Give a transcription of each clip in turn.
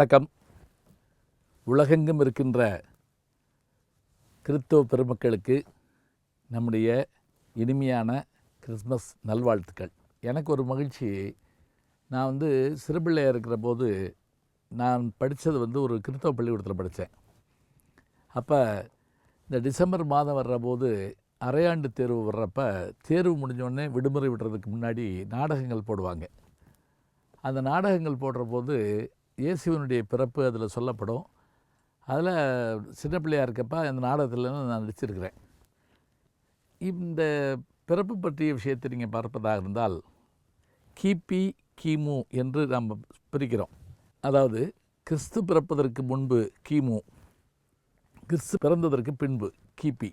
வணக்கம். உலகெங்கும் இருக்கின்ற கிறிஸ்தவ பெருமக்களுக்கு நம்முடைய இனிமையான கிறிஸ்மஸ் நல்வாழ்த்துக்கள். எனக்கு ஒரு மகிழ்ச்சி. நான் வந்து சிறுபிள்ளையாக இருக்கிற போது நான் படித்தது வந்து ஒரு கிறிஸ்தவ பள்ளிக்கூடத்தில் படித்தேன் அப்போ இந்த டிசம்பர் மாதம் வர்ற போது அரையாண்டு தேர்வு வர்றப்ப தேர்வு முடிஞ்சோடனே விடுமுறை விடுறதுக்கு முன்னாடி நாடகங்கள் போடுவாங்க. அந்த நாடகங்கள் போடுற போது இயேசுவனுடைய பிறப்பு அதில் சொல்லப்படும். அதில் சின்ன பிள்ளையாக இருக்கப்ப அந்த நாடகத்தில் நான் நடிச்சிருக்கிறேன். இந்த பிறப்பு பற்றிய விஷயத்தை நீங்கள் பார்ப்பதாக இருந்தால் கிபி கிமு என்று நாம் பிரிக்கிறோம். அதாவது கிறிஸ்து பிறப்பதற்கு முன்பு கிமு கிறிஸ்து பிறந்ததற்கு பின்பு கிபி.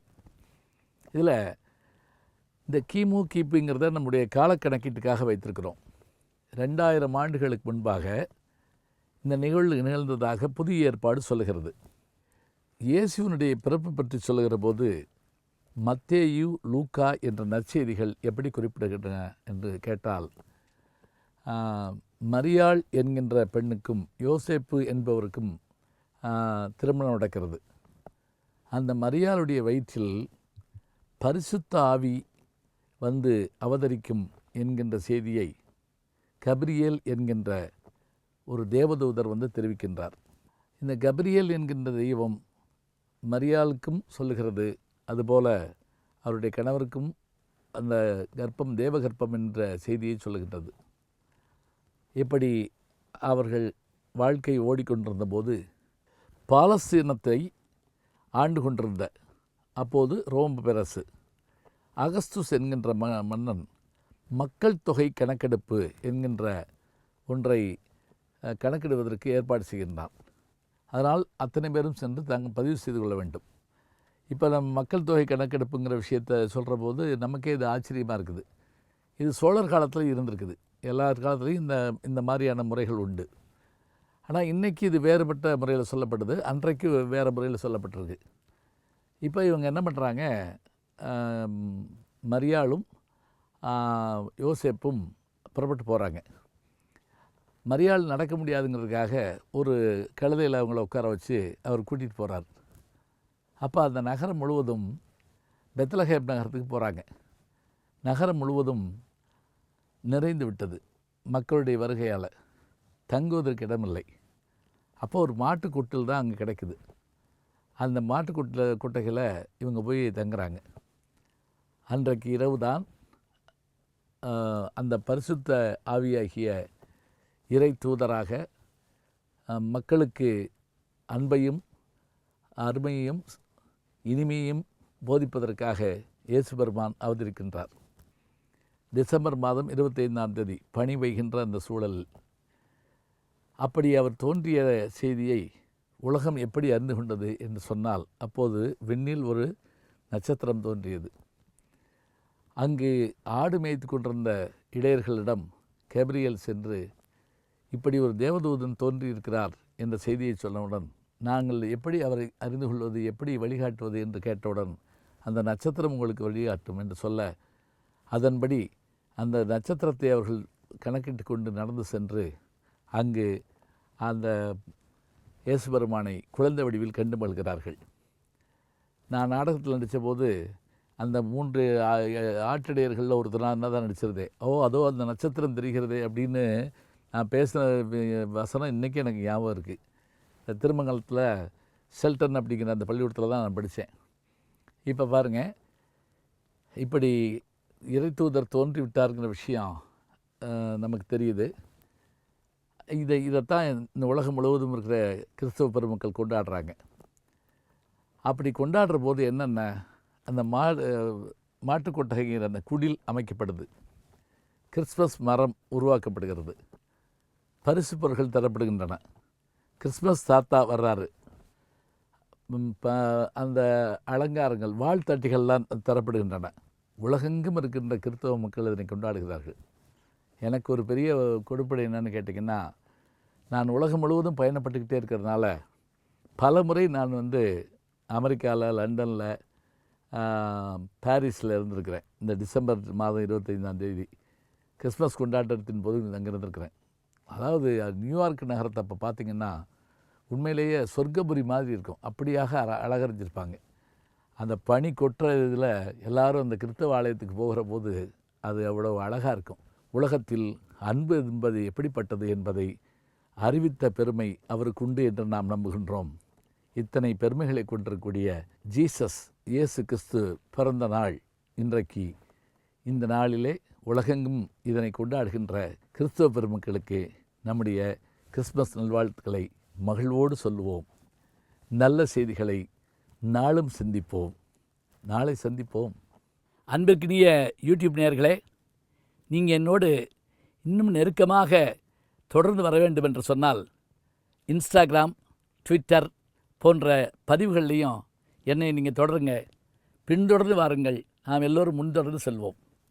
இதில் இந்த கிமு கிபிங்கிறத நம்முடைய காலக்கணக்கீட்டுக்காக வைத்திருக்கிறோம். ரெண்டாயிரம் ஆண்டுகளுக்கு முன்பாக இந்த நிகழ்வு நிகழ்ந்ததாக புதிய ஏற்பாடு சொல்லுகிறது. இயேசுவினுடைய பிறப்பு பற்றி சொல்லுகிற போது மத்தேயு லூக்கா என்ற நற்செய்திகள் எப்படி குறிப்பிடுகின்றன என்று கேட்டால் மரியாள் என்கின்ற பெண்ணுக்கும் யோசேப்பு என்பவருக்கும் திருமணம் நடக்கிறது. அந்த மரியாளுடைய வயிற்றில் பரிசுத்த ஆவி வந்து அவதரிக்கும் என்கின்ற செய்தியை கபிரியேல் என்கின்ற ஒரு தேவதூதர் வந்து தெரிவிக்கின்றார். இந்த கபரியல் என்கின்ற தெய்வம் மரியாளுக்கும் சொல்லுகிறது. அதுபோல அவருடைய கணவருக்கும் அந்த கர்ப்பம் தேவகர்ப்பம் என்ற செய்தியை சொல்லுகின்றது. இப்படி அவர்கள் வாழ்க்கை ஓடிக்கொண்டிருந்த போது பாலஸ்தீனத்தை ஆண்டு கொண்டிருந்த அப்போது ரோம் பெரசு அகஸ்துஸ் என்கின்ற ம மன்னன் மக்கள் தொகை கணக்கெடுப்பு என்கின்ற ஒன்றை கணக்கிடுவதற்கு ஏற்பாடு செய்கின்றான் அதனால் அத்தனை பேரும் சென்று தாங்கள் பதிவு செய்து கொள்ள வேண்டும். இப்போ நம்ம மக்கள் தொகை கணக்கெடுப்புங்கிற விஷயத்தை சொல்கிற போது நமக்கே இது ஆச்சரியமாக இருக்குது. இது சோழர் காலத்தில் இருந்திருக்குது. எல்லா காலத்துலேயும் இந்த இந்த மாதிரியான முறைகள் உண்டு. ஆனால் இன்றைக்கி இது வேறுபட்ட முறையில் சொல்லப்படுது. அன்றைக்கு வேறு முறையில் சொல்லப்பட்டிருக்கு. இப்போ இவங்க என்ன பண்ணுறாங்க மரியாளும் யோசேப்பும் புறப்பட்டு போகிறாங்க மரியாள் நடக்க முடியாதுங்கிறதுக்காக ஒரு கழுதையில் அவங்கள உட்கார வச்சு அவர் கூட்டிகிட்டு போகிறார் அப்போ அந்த நகரம் முழுவதும் பெத்லஹேப் நகரத்துக்கு போகிறாங்க நகரம் முழுவதும் நிறைந்து விட்டது மக்களுடைய வருகையால். தங்குவதற்கு இடமில்லை. அப்போ ஒரு மாட்டுக்கொட்டில் தான் அங்கே கிடைக்குது. அந்த மாட்டு கொட்டைகளை இவங்க போய் தங்குறாங்க. அன்றைக்கு இரவு தான் அந்த பரிசுத்த ஆவியாகிய இறை தூதராக மக்களுக்கு அன்பையும் அருமையையும் இனிமையையும் போதிப்பதற்காக இயேசு பெருமான் அவதரிக்கின்றார். டிசம்பர் மாதம் இருபத்தைந்தாம் தேதி பணி வைகின்ற அந்த சூழலில் அப்படி அவர் தோன்றிய செய்தியை உலகம் எப்படி அறிந்து கொண்டது என்று சொன்னால் அப்போது விண்ணில் ஒரு நட்சத்திரம் தோன்றியது. அங்கு ஆடு மேய்த்து கொண்டிருந்த இடையர்களிடம் கேப்ரியல் சென்று இப்படி ஒரு தேவதூதன் தோன்றியிருக்கிறார் என்ற செய்தியை சொன்னவுடன் நாங்கள் எப்படி அவரை அறிந்து கொள்வது எப்படி வழிகாட்டுவது? என்று கேட்டவுடன் அந்த நட்சத்திரம் உங்களுக்கு வழிகாட்டும் என்று சொல்ல அதன்படி அந்த நட்சத்திரத்தை அவர்கள் கணக்கிட்டு கொண்டு நடந்து சென்று அங்கு அந்த இயேசு பெருமானை குழந்தை வடிவில் கண்டு மல்கிறார்கள் நான் நாடகத்தில் நடித்தபோது அந்த மூன்று ஆ- ஒருத்தர் நான் தான் நடிச்சிருந்தேன். ஓ அதோ அந்த நட்சத்திரம் தெரிகிறதே அப்படின்னு நான் பேசின வசனம் இன்றைக்கி எனக்கு ஞாபகம் இருக்குது இந்த திருமங்கலத்தில் ஷெல்டன் அப்படிங்கிற அந்த பள்ளிக்கூடத்தில் தான் நான் படித்தேன் இப்போ பாருங்கள் இப்படி இறைத்தூதர் தோன்றி விட்டாருங்கிற விஷயம் நமக்கு தெரியுது. இதை இதைத்தான் இந்த உலகம் முழுவதும் இருக்கிற கிறிஸ்தவ பெருமக்கள் கொண்டாடுறாங்க. அப்படி கொண்டாடுற போது என்னென்ன அந்த மா மாட்டுக்கொட்டகைங்கிற அந்த குடில் அமைக்கப்படுது. கிறிஸ்மஸ் மரம் உருவாக்கப்படுகிறது. பரிசு பொருட்கள் தரப்படுகின்றன. கிறிஸ்மஸ் தாத்தா வர்றாரு. ப- அந்த அலங்காரங்கள் வாழ்த்தட்டிகள்லாம் தரப்படுகின்றன. உலகெங்கும் இருக்கின்ற கிறிஸ்தவ மக்கள் இதனை கொண்டாடுகிறார்கள். எனக்கு ஒரு பெரிய கொடுப்படை என்னென்னு கேட்டிங்கன்னா நான் உலகம் முழுவதும் பயணப்பட்டுக்கிட்டே இருக்கிறதுனால பல முறை நான் வந்து அமெரிக்காவில் லண்டனில் பாரிஸில் இருந்திருக்கிறேன். இந்த டிசம்பர் மாதம் இருபத்தைந்தாம் தேதி. கிறிஸ்மஸ் கொண்டாட்டத்தின் போது அங்கே இருந்திருக்கிறேன் அதாவது நியூயார்க் நகரத்தை அப்போ பார்த்தீங்கன்னா உண்மையிலேயே சொர்க்கபுரி மாதிரி இருக்கும். அப்படியாக அழ அந்த பனி கொட்டுற இதில் எல்லாரும் அந்த கிறிஸ்தவ ஆலயத்துக்கு போகிற போது அது அவ்வளோ அழகாக இருக்கும். உலகத்தில் அன்பு என்பது எப்படிப்பட்டது என்பதை அறிவித்த பெருமை அவருக்கு உண்டு என்று நாம் நம்புகின்றோம். இத்தனை பெருமைகளை கொண்டிருக்கக்கூடிய ஜீசஸ் இயேசு கிறிஸ்து பிறந்த நாள் இன்றைக்கு இந்த நாளிலே உலகெங்கும் இதனை கொண்டாடுகின்ற கிறிஸ்தவ பெருமக்களுக்கு நம்முடைய கிறிஸ்மஸ் நல்வாழ்த்துக்களை மகிழ்வோடு சொல்லுவோம். நல்ல செய்திகளை நாளும் சிந்திப்போம். நாளை சந்திப்போம். அன்பிற்கினிய யூடியூப் நேயர்களே நீங்கள் என்னோடு இன்னும் நெருக்கமாக தொடர்ந்து வர வேண்டும் என்று சொன்னால் இன்ஸ்டாகிராம் ட்விட்டர் போன்ற பதிவுகள்லையும் என்னை நீங்கள் தொடருங்க. பின்தொடர்ந்து வாருங்கள். நாம் எல்லோரும் முன்தொடர்ந்து செல்வோம்.